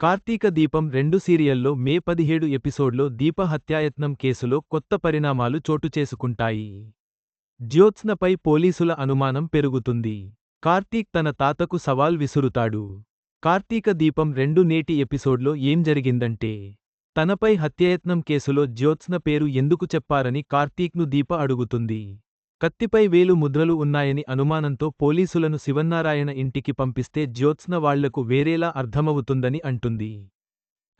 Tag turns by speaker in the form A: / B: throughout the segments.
A: కార్తీక దీపం రెండు సీరియల్లో మే పదిహేడు ఎపిసోడ్లో దీప హత్యాయత్నం కేసులో కొత్త పరిణామాలు చోటు చేసుకుంటాయి. జ్యోత్స్నపై పోలీసుల అనుమానం పెరుగుతుంది. కార్తీక్ తన తాతకు సవాల్ విసురుతాడు. కార్తీక దీపం రెండు నేటి ఎపిసోడ్లో ఏం జరిగిందంటే తనపై హత్యాయత్నం కేసులో జ్యోత్స్న పేరు ఎందుకు చెప్పారని కార్తీక్ను దీప అడుగుతుంది. కత్తిపై వేలు ముద్రలు ఉన్నాయని అనుమానంతో పోలీసులను శివన్నారాయణ ఇంటికి పంపిస్తే జ్యోత్స్న వాళ్ళకు వేరేలా అర్థమవుతుందని అంటుంది.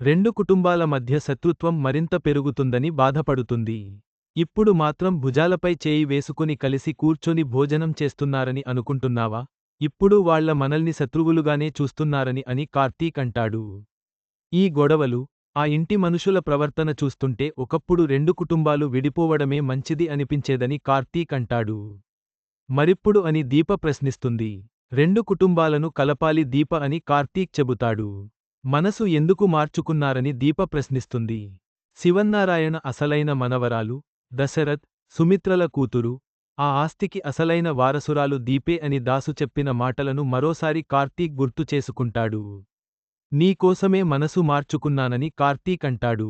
A: రెండు కుటుంబాల మధ్య శత్రుత్వం మరింత పెరుగుతుందని బాధపడుతుంది. ఇప్పుడు మాత్రం భుజాలపై చేయి వేసుకుని కలిసి కూర్చొని భోజనం చేస్తున్నారని అనుకుంటున్నావా? ఇప్పుడు వాళ్ళ మనల్ని శత్రువులుగానే చూస్తున్నారని అని కార్తీక్ అంటాడు. ఈ గొడవలు ఆ ఇంటి మనుషుల ప్రవర్తన చూస్తుంటే ఒకప్పుడు రెండు కుటుంబాలు విడిపోవడమే మంచిది అనిపించేదని కార్తీక్ అంటాడు. మరిప్పుడు అని దీప ప్రశ్నిస్తుంది. రెండు కుటుంబాలను కలపాలి దీప అని కార్తీక్ చెబుతాడు. మనసు ఎందుకు మార్చుకున్నారని దీప ప్రశ్నిస్తుంది. శివన్నారాయణ అసలైన మనవరాలు దశరథ్ సుమిత్రల కూతురు ఆ ఆస్తికి అసలైన వారసురాలు దీపే అని దాసు చెప్పిన మాటలను మరోసారి కార్తీక్ గుర్తు చేసుకుంటాడు. నీకోసమే మనసు మార్చుకున్నానని కార్తీక్ అంటాడు.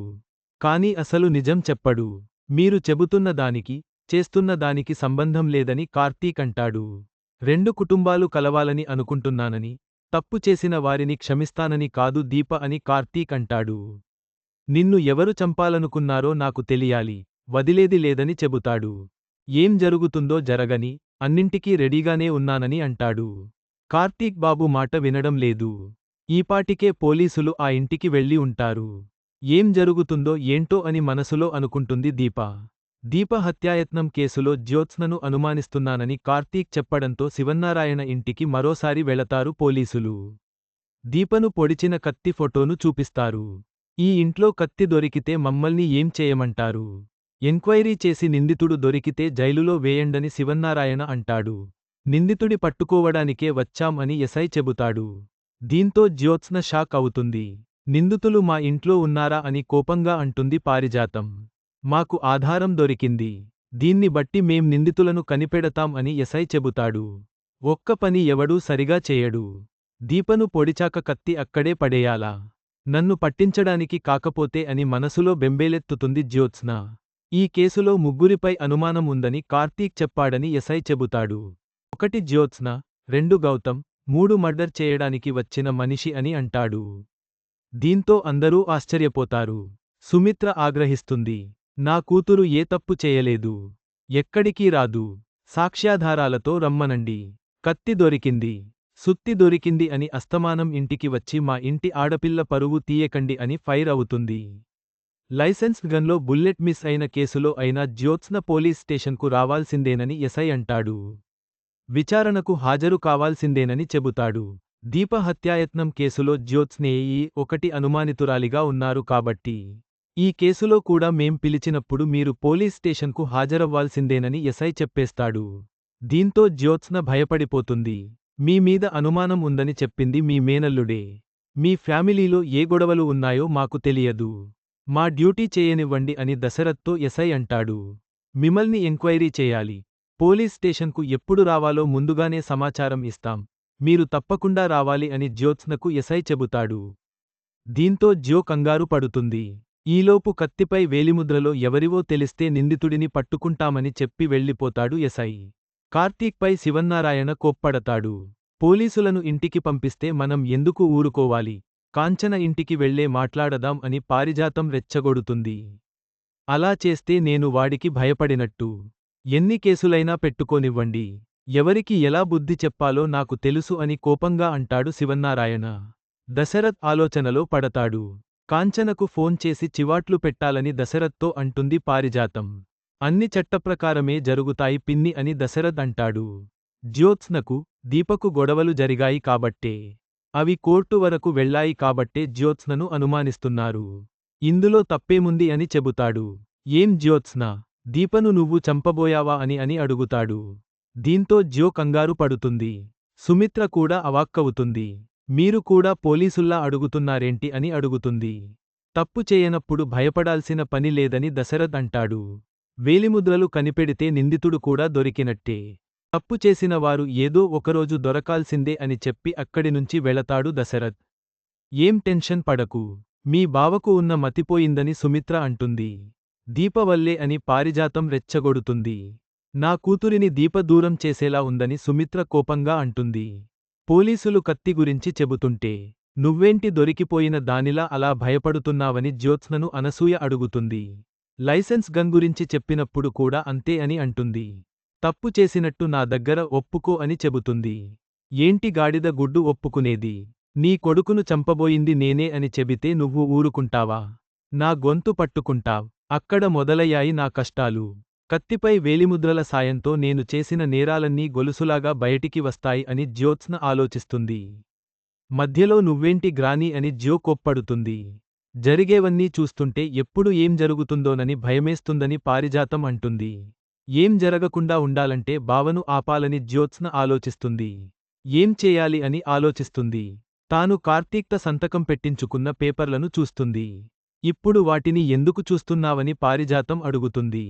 A: కాని అసలు నిజం చెప్పడు. మీరు చెబుతున్న దానికి చేస్తున్న దానికి సంబంధం లేదని కార్తీక్ అంటాడు. రెండు కుటుంబాలు కలవాలని అనుకుంటున్నానని తప్పు చేసిన వారిని క్షమిస్తానని కాదు దీప అని కార్తీక్ అంటాడు. నిన్ను ఎవరు చంపాలనుకున్నారో నాకు తెలియాలి వదిలేది లేదని చెబుతాడు. ఏం జరుగుతుందో జరగని అన్నింటికీ రెడీగానే ఉన్నానని అంటాడు. కార్తీక్ బాబు మాట వినడం లేదు. ఈపాటికే పోలీసులు ఆ ఇంటికి వెళ్ళి ఉంటారు. ఏం జరుగుతుందో ఏంటో అని మనసులో అనుకుంటుంది దీప. దీప హత్యాయత్నం కేసులో జ్యోత్స్నను అనుమానిస్తున్నానని కార్తీక్ చెప్పడంతో శివన్నారాయణ ఇంటికి మరోసారి వెళతారు పోలీసులు. దీపను పొడిచిన కత్తి ఫోటోను చూపిస్తారు. ఈ ఇంట్లో కత్తి దొరికితే మమ్మల్ని ఏం చేయమంటారు? ఎంక్వైరీ చేసి నిందితుడు దొరికితే జైలులో వేయండని శివన్నారాయణ అంటాడు. నిందితుడి పట్టుకోవడానికే వచ్చాం అని ఎసై చెబుతాడు. దీంతో జ్యోత్స్న షాక్ అవుతుంది. నిందితులు మా ఇంట్లో ఉన్నారా అని కోపంగా అంటుంది పారిజాతం. మాకు ఆధారం దొరికింది. దీన్ని బట్టి మేం నిందితులను కనిపెడతాం అని ఎసై చెబుతాడు. ఒక్క పని ఎవడూ సరిగా చేయడు. దీపను పొడిచాక కత్తి అక్కడే పడేయాలా. నన్ను పట్టించడానికి కాకపోతే అని మనసులో బెంబేలెత్తుతుంది జ్యోత్స్న. ఈ కేసులో ముగ్గురిపై అనుమానం ఉందని కార్తీక్ చెప్పాడని ఎసై చెబుతాడు. ఒకటి జ్యోత్స్న రెండు గౌతమ్ మూడు మర్డర్ చేయడానికి వచ్చిన మనిషి అని అంటాడు. దీంతో అందరూ ఆశ్చర్యపోతారు. సుమిత్ర ఆగ్రహిస్తుంది. నా కూతురు ఏ తప్పు చేయలేదు. ఎక్కడికీ రాదు. సాక్ష్యాధారాలతో రమ్మనండి. కత్తి దొరికింది. సుత్తి దొరికింది అని అస్తమానం ఇంటికి వచ్చి మా ఇంటి ఆడపిల్ల పరువు తీయకండి అని ఫైర్ అవుతుంది. లైసెన్స్ గన్లో బుల్లెట్ మిస్ అయిన కేసులో అయినా జ్యోత్స్న పోలీస్ స్టేషన్కు రావాల్సిందేనని ఎస్ఐ అంటాడు. విచారణకు హాజరు కావాల్సిందేనని చెబుతాడు. దీప హత్యాయత్నం కేసులో జ్యోత్స్నేయి ఒకటి అనుమానితురాలిగా ఉన్నారు కాబట్టి. ఈ కేసులో కూడా మేం పిలిచినప్పుడు మీరు పోలీస్ స్టేషన్కు హాజరవ్వాల్సిందేనని ఎస్ఐ చెప్పేస్తాడు. దీంతో జ్యోత్స్న భయపడిపోతుంది. మీ మీద అనుమానం ఉందని చెప్పింది మీ మేనల్లుడే. మీ ఫ్యామిలీలో ఏ గొడవలు ఉన్నాయో మాకు తెలియదు. మా డ్యూటీ చేయనివ్వండి అని దశరథ్తో ఎస్ఐ అంటాడు. మిమల్ని ఎంక్వైరీ చేయాలి. పోలీస్ స్టేషన్కు ఎప్పుడు రావాలో ముందుగానే సమాచారం ఇస్తాం. మీరు తప్పకుండా రావాలి అని జ్యోత్స్నకు ఎసై చెబుతాడు. దీంతో జ్యో కంగారు పడుతుంది. ఈలోపు కత్తిపై వేలిముద్రలో ఎవరివో తెలిస్తే నిందితుడిని పట్టుకుంటామని చెప్పి వెళ్ళిపోతాడు ఎసై కార్తీక్పై శివన్నారాయణ కోప్పడతాడు. పోలీసులను ఇంటికి పంపిస్తే మనం ఎందుకు ఊరుకోవాలి? కాంచన ఇంటికి వెళ్ళే మాట్లాడదాం అని పారిజాతం రెచ్చగొడుతుంది. అలా చేస్తే నేను వాడికి భయపడినట్టు. ఎన్ని కేసులైనా పెట్టుకోనివ్వండి. ఎవరికి ఎలా బుద్ధి చెప్పాలో నాకు తెలుసు అని కోపంగా అంటాడు శివన్నారాయణ. దశరథ్ ఆలోచనలో పడతాడు. కాంచనకు ఫోన్ చేసి చివాట్లు పెట్టాలని దశరథ్తో అంటుంది పారిజాతం. అన్ని చట్టప్రకారమే జరుగుతాయి పిన్ని అని దశరథ్ అంటాడు. జ్యోత్స్నకు దీపకు గొడవలు జరిగాయి కాబట్టే. అవి కోర్టు వరకు వెళ్ళాయి కాబట్టే జ్యోత్స్నను అనుమానిస్తున్నారు. ఇందులో తప్పేముంది అని చెబుతాడు. ఏం జ్యోత్స్న? దీపను నువ్వు చంపబోయావా అని అని అడుగుతాడు. దీంతో జ్యో కంగారు పడుతుంది. సుమిత్ర కూడా అవాక్కవుతుంది. మీరు కూడా పోలీసుల్లా అడుగుతున్నారేంటి అని అడుగుతుంది. తప్పు చేయనప్పుడు భయపడాల్సిన పని లేదని దశరథ్ అంటాడు. వేలిముద్రలు కనిపెడితే నిందితుడు కూడా దొరికినట్టే. తప్పు చేసిన వారు ఏదో ఒకరోజు దొరకాల్సిందే అని చెప్పి అక్కడి నుంచి వెళతాడు దశరథ్. ఏం టెన్షన్ పడకు. మీ బావకు ఉన్న మతిపోయిందని సుమిత్ర అంటుంది. దీపవల్లే అని పారిజాతం రెచ్చగొడుతుంది. నా కూతురిని దీప దూరం చేసేలా ఉందని సుమిత్ర కోపంగా అంటుంది. పోలీసులు కత్తి గురించి చెబుతుంటే నువ్వేంటి దొరికిపోయిన దానిలా అలా భయపడుతున్నావని జ్యోత్స్నను అనసూయ అడుగుతుంది. లైసెన్స్ గన్ గురించి చెప్పినప్పుడు కూడా అంతే అని అంటుంది. తప్పు చేసినట్టు నా దగ్గర ఒప్పుకో అని చెబుతుంది. ఏంటి గాడిద గుడ్డు ఒప్పుకునేది? నీ కొడుకును చంపబోయింది నేనే అని చెబితే నువ్వు ఊరుకుంటావా? నా గొంతు పట్టుకుంటావ్. అక్కడ మొదలయ్యాయి నా కష్టాలు. కత్తిపై వేలిముద్రల సాయంతో నేను చేసిన నేరాలన్నీ గొలుసులాగా బయటికి వస్తాయి అని జ్యోత్స్న ఆలోచిస్తుంది. మధ్యలో నువ్వేంటి గ్రాని అని జ్యో కోప్పడుతుంది. జరిగేవన్నీ చూస్తుంటే ఎప్పుడు ఏం జరుగుతుందోనని భయమేస్తుందని పారిజాతం అంటుంది. ఏం జరగకుండా ఉండాలంటే బావను ఆపాలని జ్యోత్స్న ఆలోచిస్తుంది. ఏం చేయాలి అని ఆలోచిస్తుంది. తాను కార్తీక్త సంతకం పెట్టించుకున్న పేపర్లను చూస్తుంది. ఇప్పుడు వాటిని ఎందుకు చూస్తున్నావని పారిజాతం అడుగుతుంది.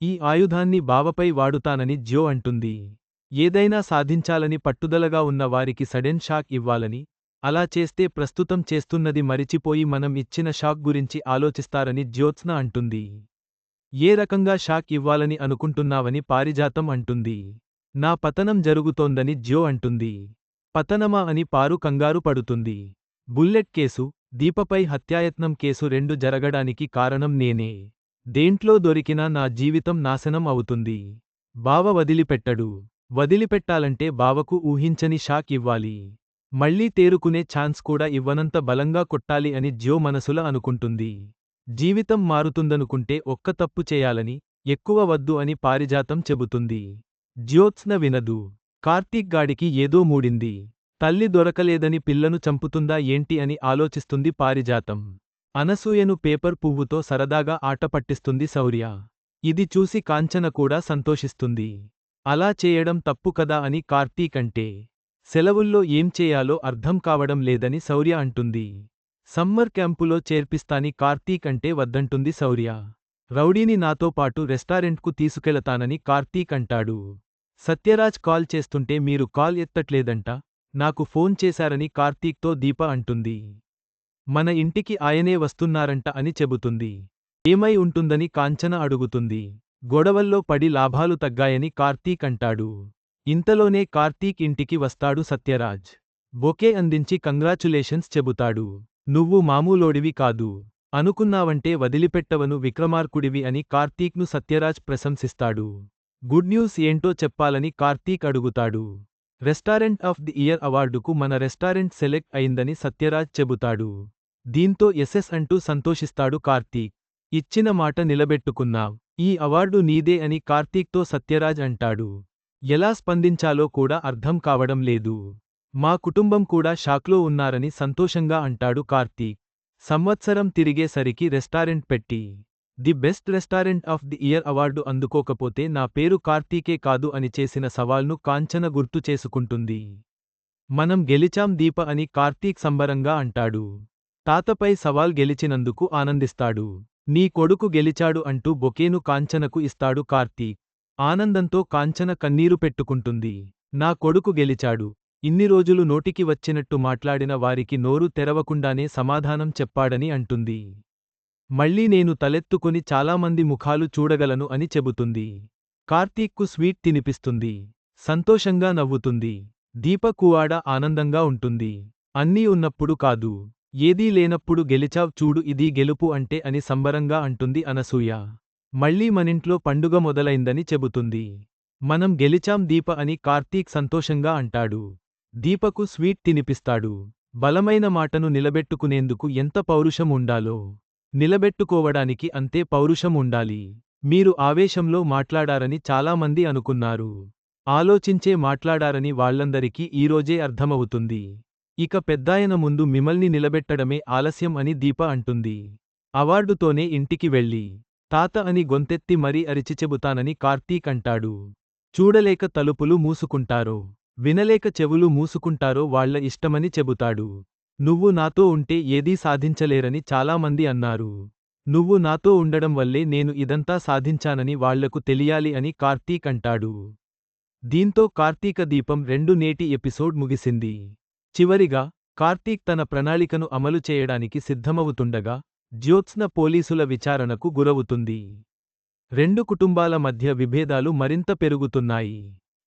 A: ఈ ఆయుధాన్ని బావపై వాడుతానని జ్యో అంటుంది. ఏదైనా సాధించాలని పట్టుదలగా ఉన్న వారికి సడెన్ షాక్ ఇవ్వాలని అలా చేస్తే ప్రస్తుతం చేస్తున్నది మరిచిపోయి మనం ఇచ్చిన షాక్ గురించి ఆలోచిస్తారని జ్యోత్స్న అంటుంది. ఏ రకంగా షాక్ ఇవ్వాలని అనుకుంటున్నావని పారిజాతం అంటుంది. నా పతనం జరుగుతోందని జ్యో అంటుంది. పతనమా అని పారు కంగారు పడుతుంది. బుల్లెట్ కేసు దీపపై హత్యాయత్నం కేసు రెండు జరగడానికి కారణం నేనే. దేంట్లో దొరికినా నా జీవితం నాశనం అవుతుంది. బావ వదిలిపెట్టడు. వదిలిపెట్టాలంటే బావకు ఊహించని షాక్ ఇవ్వాలి. మళ్ళీ తేరుకునే ఛాన్స్ కూడా ఇవ్వనంత బలంగా కొట్టాలి అని జ్యో మనసుల అనుకుంటుంది. జీవితం మారుతుందనుకుంటే ఒక్క తప్పు చేయాలని ఎక్కువ వద్దు అని పారిజాతం చెబుతుంది. జ్యోత్స్న వినదు. కార్తీక్ గాడికి ఏదో మూడింది. తల్లి దొరకలేదని పిల్లను చంపుతుందా ఏంటి అని ఆలోచిస్తుంది పారిజాతం. అనసూయను పేపర్ పువ్వుతో సరదాగా ఆట పట్టిస్తుంది శౌర్య. ఇది చూసి కాంచన కూడా సంతోషిస్తుంది. అలా చేయడం తప్పు కదా అని కార్తీక్ అంటే. సెలవుల్లో ఏం చేయాలో అర్థం కావడం లేదని శౌర్య అంటుంది. సమ్మర్ క్యాంపులో చేర్పిస్తాని కార్తీక్ అంటే వద్దంటుంది శౌర్య. రౌడీని నాతో పాటు రెస్టారెంట్కు తీసుకెళతానని కార్తీక్ అంటాడు. సత్యరాజ్ కాల్ చేస్తుంటే మీరు కాల్ ఎత్తట్లేదంట. నాకు ఫోన్ చేశారని కార్తీక్తో దీప అంటుంది. మన ఇంటికి ఆయనే వస్తున్నారంట అని చెబుతుంది. ఏమై ఉంటుందని కాంచన అడుగుతుంది. గొడవల్లో పడి లాభాలు తగ్గాయని కార్తీక్ అంటాడు. ఇంతలోనే కార్తీక్ ఇంటికి వస్తాడు సత్యరాజ్. బొకే అందించి కంగ్రాచులేషన్స్ చెబుతాడు. నువ్వు మామూలోడివి కాదు. అనుకున్నావంటే వదిలిపెట్టవను విక్రమార్కుడివి అని కార్తీక్ను సత్యరాజ్ ప్రశంసిస్తాడు. గుడ్ న్యూస్ ఏంటో చెప్పాలని కార్తీక్ అడుగుతాడు. రెస్టారెంట్ ఆఫ్ ది ఇయర్ అవార్డుకు మన రెస్టారెంట్ సెలెక్ట్ అయిందని సత్యరాజ్ చెబుతాడు. దీంతో ఎస్ఎస్ అంటూ సంతోషిస్తాడు కార్తీక్. ఇచ్చిన మాట నిలబెట్టుకున్నావ్ ఈ అవార్డు నీదే అని కార్తీక్తో సత్యరాజ్ అంటాడు. ఎలా స్పందించాలో కూడా అర్థం కావడం లేదు. మా కుటుంబం కూడా షాక్లో ఉన్నారని సంతోషంగా అంటాడు కార్తీక్. సంవత్సరం తిరిగేసరికి రెస్టారెంట్ పెట్టి the best restaurant of the year award అందుకోకపోతే నా పేరు కార్తీకే కాదు అని చేసిన సవాల్ను కాంచన గుర్తు చేసుకుంటుంది. మనం గెలిచాం దీప అని కార్తీక్ సంబరంగా అంటాడు. తాతపై సవాల్ గెలిచినందుకు ఆనందిస్తాడు. నీ కొడుకు గెలిచాడు అంటూ బొకేను కాంచనకు ఇస్తాడు కార్తీక్. ఆనందంతో కాంచన కన్నీరు పెట్టుకుంటుంది. నా కొడుకు గెలిచాడు. ఇన్ని రోజులు నోటికి వచ్చినట్టు మాట్లాడిన వారికి నోరు తెరవకుండానే సమాధానం చెప్పాడని అంటుంది. మళ్ళీ నేను తలెత్తుకుని చాలామంది ముఖాలు చూడగలను అని చెబుతుంది. కార్తీక్కు స్వీట్ తినిపిస్తుంది. సంతోషంగా నవ్వుతుంది. దీపకువాడ ఆనందంగా ఉంటుంది. అన్నీ ఉన్నప్పుడు కాదు. ఏదీ లేనప్పుడు గెలిచావ్ చూడు ఇది గెలుపు అంటే అని సంబరంగా అంటుంది అనసూయ. మళ్ళీ మనింట్లో పండుగ మొదలైందని చెబుతుంది. మనం గెలిచాం దీప అని కార్తీక్ సంతోషంగా అంటాడు. దీపకు స్వీట్ తినిపిస్తాడు. బలమైన మాటను నిలబెట్టుకునేందుకు ఎంత పౌరుషం ఉండాలో. నిలబెట్టుకోవడానికి అంతే పౌరుషం ఉండాలి మీరు ఆవేశంలో మాట్లాడారని చాలామంది అనుకున్నారు. ఆలోచించే మాట్లాడారని వాళ్ళందరికీ ఈరోజే అర్థమవుతుంది. ఇక పెద్దాయన ముందు మిమల్ని నిలబెట్టడమే ఆలస్యం అని దీప అంటుంది. అవార్డుతోనే ఇంటికి వెళ్ళి తాత అని గొంతెత్తి మరీ అరిచి చెబుతానని కార్తీక్ అంటాడు. చూడలేక తలుపులు మూసుకుంటారో వినలేక చెవులు మూసుకుంటారో వాళ్ళ ఇష్టమని చెబుతాడు. నువ్వు నాతో ఉంటే ఏదీ సాధించలేరని చాలామంది అన్నారు. నువ్వు నాతో ఉండడం వల్లే నేను ఇదంతా సాధించానని వాళ్ళకు తెలియాలి అని కార్తీక్ అంటాడు. దీంతో కార్తీక దీపం రెండు నేటి ఎపిసోడ్ ముగిసింది. చివరిగా కార్తీక్ తన ప్రణాళికను అమలు చేయడానికి సిద్ధమవుతుండగా జ్యోత్స్న పోలీసుల విచారణకు గురవుతుంది. రెండు కుటుంబాల మధ్య విభేదాలు మరింత పెరుగుతున్నాయి.